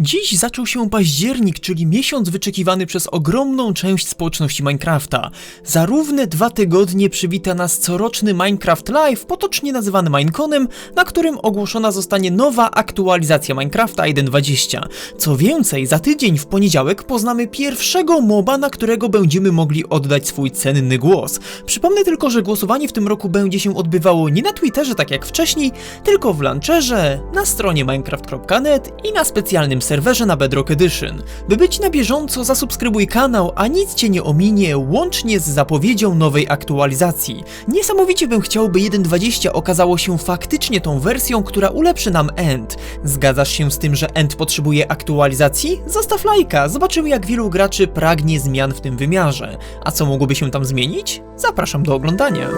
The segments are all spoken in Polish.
Dziś zaczął się październik, czyli miesiąc wyczekiwany przez ogromną część społeczności Minecrafta. Za równe dwa tygodnie przywita nas coroczny Minecraft Live, potocznie nazywany Mineconem, na którym ogłoszona zostanie nowa aktualizacja Minecrafta 1.20. Co więcej, za tydzień w poniedziałek poznamy pierwszego moba, na którego będziemy mogli oddać swój cenny głos. Przypomnę tylko, że głosowanie w tym roku będzie się odbywało nie na Twitterze tak jak wcześniej, tylko w Launcherze, na stronie minecraft.net i na specjalnym serwerze na Bedrock Edition. By być na bieżąco, zasubskrybuj kanał, a nic Cię nie ominie, łącznie z zapowiedzią nowej aktualizacji. Niesamowicie bym chciał, by 1.20 okazało się faktycznie tą wersją, która ulepszy nam End. Zgadzasz się z tym, że End potrzebuje aktualizacji? Zostaw lajka, zobaczymy jak wielu graczy pragnie zmian w tym wymiarze. A co mogłoby się tam zmienić? Zapraszam do oglądania.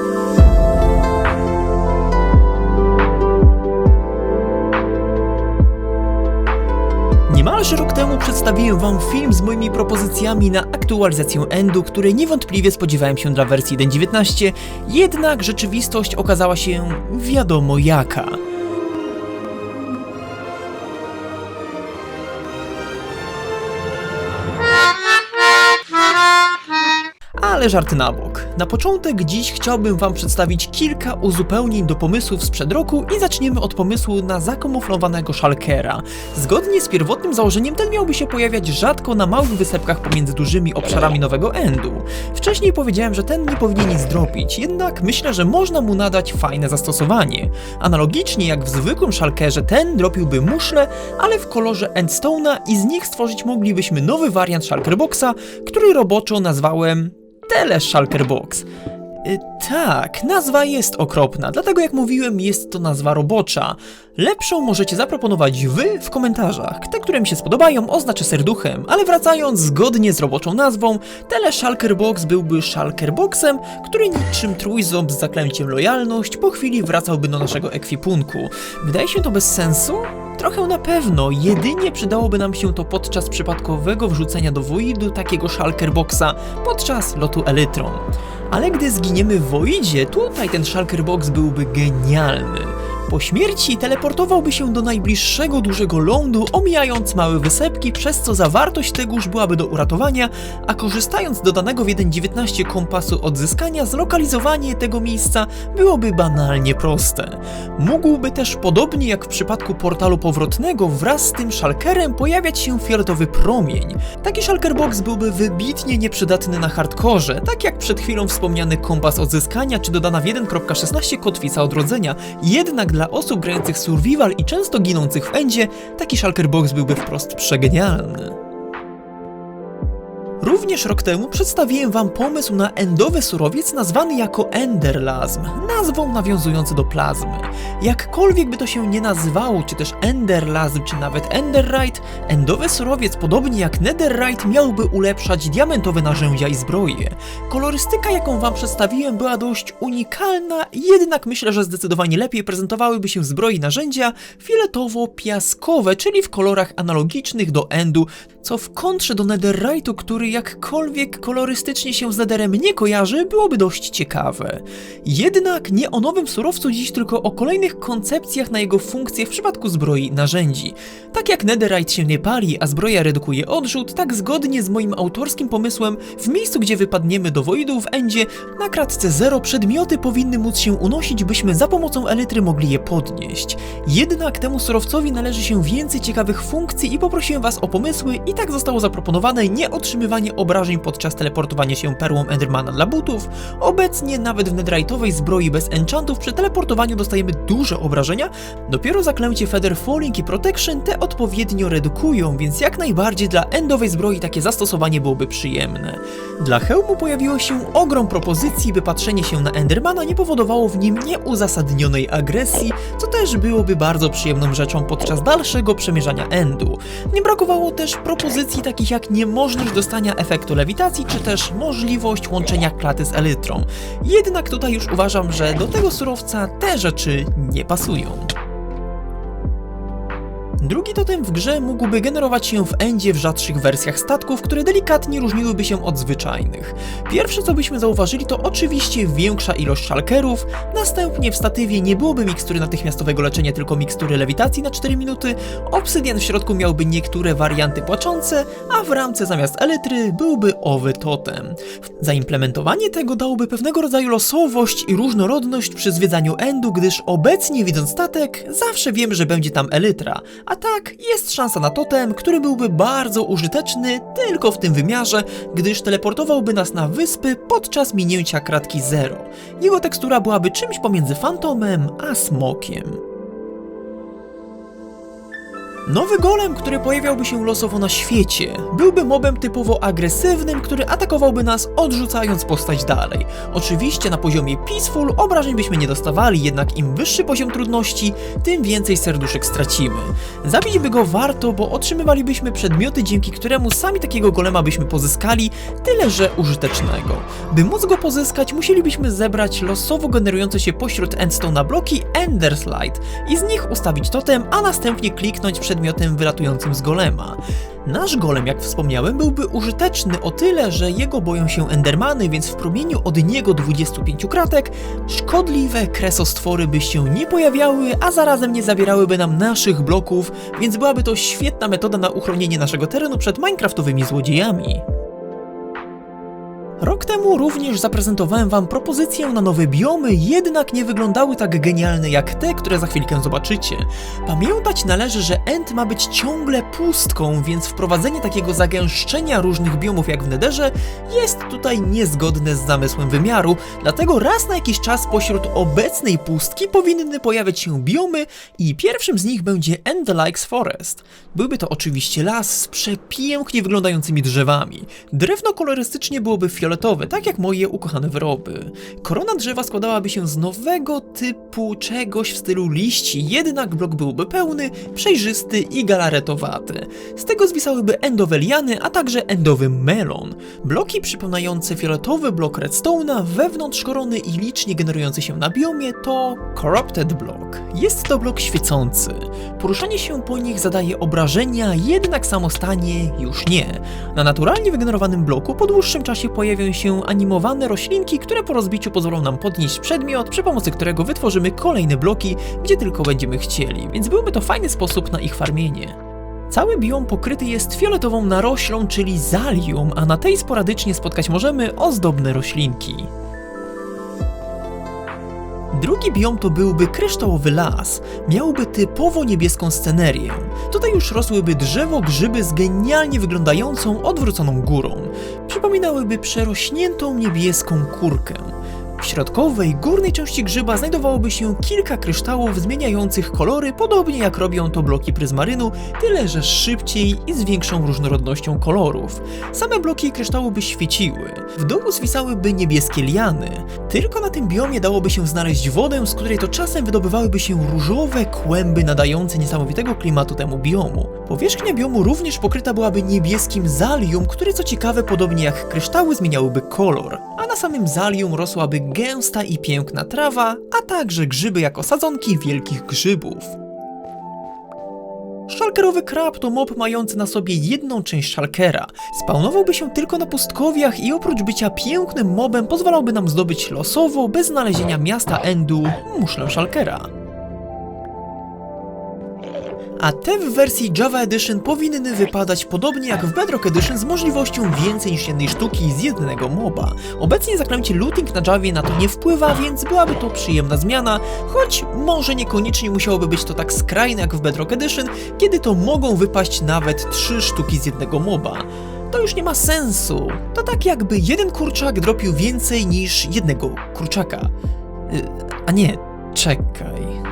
Przedstawiłem wam film z moimi propozycjami na aktualizację Endu, które niewątpliwie spodziewałem się dla wersji 1.19, jednak rzeczywistość okazała się wiadomo jaka. Ale żarty na bok. Na początek dziś chciałbym Wam przedstawić kilka uzupełnień do pomysłów sprzed roku i zaczniemy od pomysłu na zakamuflowanego Shulkera. Zgodnie z pierwotnym założeniem ten miałby się pojawiać rzadko na małych wysepkach pomiędzy dużymi obszarami nowego endu. Wcześniej powiedziałem, że ten nie powinien nic dropić, jednak myślę, że można mu nadać fajne zastosowanie. Analogicznie jak w zwykłym Shulkerze ten dropiłby muszle, ale w kolorze endstone'a i z nich stworzyć moglibyśmy nowy wariant Shulker Boxa, który roboczo nazwałem Tele Shulker Box. Y, tak, nazwa jest okropna, dlatego jak mówiłem, jest to nazwa robocza. Lepszą możecie zaproponować wy w komentarzach. Te, które mi się spodobają, oznaczę serduchem, ale wracając zgodnie z roboczą nazwą, Tele Shulker Box byłby Shulker Boxem, który niczym trójząb z zaklęciem lojalność po chwili wracałby do naszego ekwipunku. Wydaje się to bez sensu? Trochę na pewno, jedynie przydałoby nam się to podczas przypadkowego wrzucenia do Voidu takiego Shulker Boxa podczas lotu Elytrą. Ale gdy zginiemy w Voidzie, tutaj ten Shulker Box byłby genialny. Po śmierci teleportowałby się do najbliższego dużego lądu, omijając małe wysepki, przez co zawartość tegoż byłaby do uratowania, a korzystając z dodanego w 1.19 kompasu odzyskania, zlokalizowanie tego miejsca byłoby banalnie proste. Mógłby też, podobnie jak w przypadku portalu powrotnego, wraz z tym szalkerem pojawiać się fioletowy promień. Taki shulker box byłby wybitnie nieprzydatny na hardkorze, tak jak przed chwilą wspomniany kompas odzyskania czy dodana w 1.16 kotwica odrodzenia, jednak dla osób grających survival i często ginących w endzie, taki shulker box byłby wprost przegenialny. Również rok temu przedstawiłem wam pomysł na endowy surowiec nazwany jako Enderlasm, nazwą nawiązujący do plazmy. Jakkolwiek by to się nie nazywało, czy też Enderlasm, czy nawet Enderite, endowy surowiec, podobnie jak Netherite, miałby ulepszać diamentowe narzędzia i zbroje. Kolorystyka, jaką wam przedstawiłem, była dość unikalna, jednak myślę, że zdecydowanie lepiej prezentowałyby się zbroje i narzędzia fioletowo-piaskowe, czyli w kolorach analogicznych do endu, co w kontrze do Netherite'u, który jakkolwiek kolorystycznie się z Netherem nie kojarzy, byłoby dość ciekawe. Jednak nie o nowym surowcu dziś, tylko o kolejnych koncepcjach na jego funkcję w przypadku zbroi i narzędzi. Tak jak Netherite się nie pali, a zbroja redukuje odrzut, tak zgodnie z moim autorskim pomysłem, w miejscu gdzie wypadniemy do Voidu w Endzie, na kratce 0 przedmioty powinny móc się unosić, byśmy za pomocą elitry mogli je podnieść. Jednak temu surowcowi należy się więcej ciekawych funkcji i poprosiłem was o pomysły i tak zostało zaproponowane nieotrzymywanie obrażeń podczas teleportowania się perłą Endermana dla butów. Obecnie nawet w netherite'owej zbroi bez enchantów przy teleportowaniu dostajemy duże obrażenia. Dopiero zaklęcie Feather Falling i Protection te odpowiednio redukują, więc jak najbardziej dla endowej zbroi takie zastosowanie byłoby przyjemne. Dla hełmu pojawiło się ogrom propozycji, by patrzenie się na Endermana nie powodowało w nim nieuzasadnionej agresji, co też byłoby bardzo przyjemną rzeczą podczas dalszego przemierzania endu. Nie brakowało też propozycji takich jak niemożność dostania efektu lewitacji, czy też możliwość łączenia klaty z elytrą. Jednak tutaj już uważam, że do tego surowca te rzeczy nie pasują. Drugi totem w grze mógłby generować się w endzie w rzadszych wersjach statków, które delikatnie różniłyby się od zwyczajnych. Pierwsze co byśmy zauważyli to oczywiście większa ilość szalkerów, następnie w statywie nie byłoby mikstury natychmiastowego leczenia, tylko mikstury lewitacji na 4 minuty, obsydian w środku miałby niektóre warianty płaczące, a w ramce zamiast elitry byłby owy totem. Zaimplementowanie tego dałoby pewnego rodzaju losowość i różnorodność przy zwiedzaniu endu, gdyż obecnie widząc statek zawsze wiem, że będzie tam elytra, a tak jest szansa na totem, który byłby bardzo użyteczny tylko w tym wymiarze, gdyż teleportowałby nas na wyspy podczas minięcia kratki zero. Jego tekstura byłaby czymś pomiędzy fantomem a smokiem. Nowy golem, który pojawiałby się losowo na świecie, byłby mobem typowo agresywnym, który atakowałby nas odrzucając postać dalej. Oczywiście na poziomie peaceful obrażeń byśmy nie dostawali, jednak im wyższy poziom trudności, tym więcej serduszek stracimy. Zabić by go warto, bo otrzymywalibyśmy przedmioty, dzięki któremu sami takiego golema byśmy pozyskali, tyle że użytecznego. By móc go pozyskać, musielibyśmy zebrać losowo generujące się pośród endstone'a bloki Enderslide i z nich ustawić totem, a następnie kliknąć przedmiotem wylatującym z golema. Nasz golem, jak wspomniałem, byłby użyteczny o tyle, że jego boją się endermany, więc w promieniu od niego 25 kratek szkodliwe kresostwory by się nie pojawiały, a zarazem nie zabierałyby nam naszych bloków, więc byłaby to świetna metoda na uchronienie naszego terenu przed minecraftowymi złodziejami. Rok temu również zaprezentowałem wam propozycję na nowe biomy, jednak nie wyglądały tak genialne jak te, które za chwilkę zobaczycie. Pamiętać należy, że End ma być ciągle pustką, więc wprowadzenie takiego zagęszczenia różnych biomów jak w Nederze jest tutaj niezgodne z zamysłem wymiaru, dlatego raz na jakiś czas pośród obecnej pustki powinny pojawiać się biomy i pierwszym z nich będzie End Likes Forest. Byłby to oczywiście las z przepięknie wyglądającymi drzewami. Drewno kolorystycznie byłoby fioletowe, tak jak moje ukochane wyroby. Korona drzewa składałaby się z nowego typu czegoś w stylu liści, jednak blok byłby pełny, przejrzysty i galaretowaty. Z tego zwisałyby endowe liany, a także endowy melon. Bloki przypominające fioletowy blok redstone'a wewnątrz korony i licznie generujący się na biomie to Corrupted Block. Jest to blok świecący. Poruszanie się po nich zadaje obrażenia, jednak samostanie już nie. Na naturalnie wygenerowanym bloku po dłuższym czasie pojawią się animowane roślinki, które po rozbiciu pozwolą nam podnieść przedmiot, przy pomocy którego wytworzymy kolejne bloki, gdzie tylko będziemy chcieli, więc byłby to fajny sposób na ich farmienie. Cały biom pokryty jest fioletową naroślą, czyli zalium, a na tej sporadycznie spotkać możemy ozdobne roślinki. Drugi biom to byłby kryształowy las. Miałby typowo niebieską scenerię. Tutaj już rosłyby drzewo grzyby z genialnie wyglądającą odwróconą górą. Przypominałyby przerośniętą niebieską kurkę. W środkowej, górnej części grzyba znajdowałoby się kilka kryształów zmieniających kolory, podobnie jak robią to bloki pryzmarynu, tyle że szybciej i z większą różnorodnością kolorów. Same bloki kryształu by świeciły. W dołu zwisałyby niebieskie liany. Tylko na tym biomie dałoby się znaleźć wodę, z której to czasem wydobywałyby się różowe kłęby nadające niesamowitego klimatu temu biomu. Powierzchnia biomu również pokryta byłaby niebieskim zalium, które co ciekawe podobnie jak kryształy zmieniałyby kolor, a na samym zalium rosłaby gęsta i piękna trawa, a także grzyby jako sadzonki wielkich grzybów. Szalkerowy krab to mob mający na sobie jedną część szalkera. Spawnowałby się tylko na pustkowiach i oprócz bycia pięknym mobem pozwalałby nam zdobyć losowo, bez znalezienia miasta Endu, muszlę szalkera. A te w wersji Java Edition powinny wypadać podobnie jak w Bedrock Edition z możliwością więcej niż jednej sztuki z jednego moba. Obecnie zaklęcie looting na Javie na to nie wpływa, więc byłaby to przyjemna zmiana, choć może niekoniecznie musiałoby być to tak skrajne jak w Bedrock Edition, kiedy to mogą wypaść nawet trzy sztuki z jednego moba. To już nie ma sensu. To tak jakby jeden kurczak dropił więcej niż jednego kurczaka. Y, A nie, czekaj.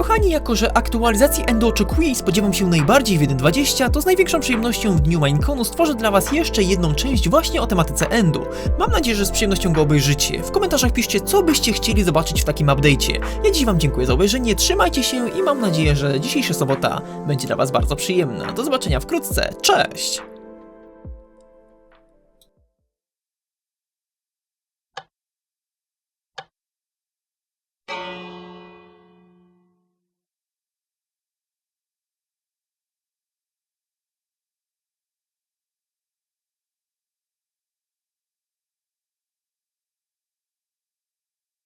Kochani, jako że aktualizacji Endo oczekuję i spodziewam się najbardziej w 1.20, to z największą przyjemnością w dniu Mineconu stworzę dla Was jeszcze jedną część właśnie o tematyce Endu. Mam nadzieję, że z przyjemnością go obejrzycie. W komentarzach piszcie, co byście chcieli zobaczyć w takim update'cie. Ja dziś Wam dziękuję za obejrzenie, trzymajcie się i mam nadzieję, że dzisiejsza sobota będzie dla Was bardzo przyjemna. Do zobaczenia wkrótce, cześć!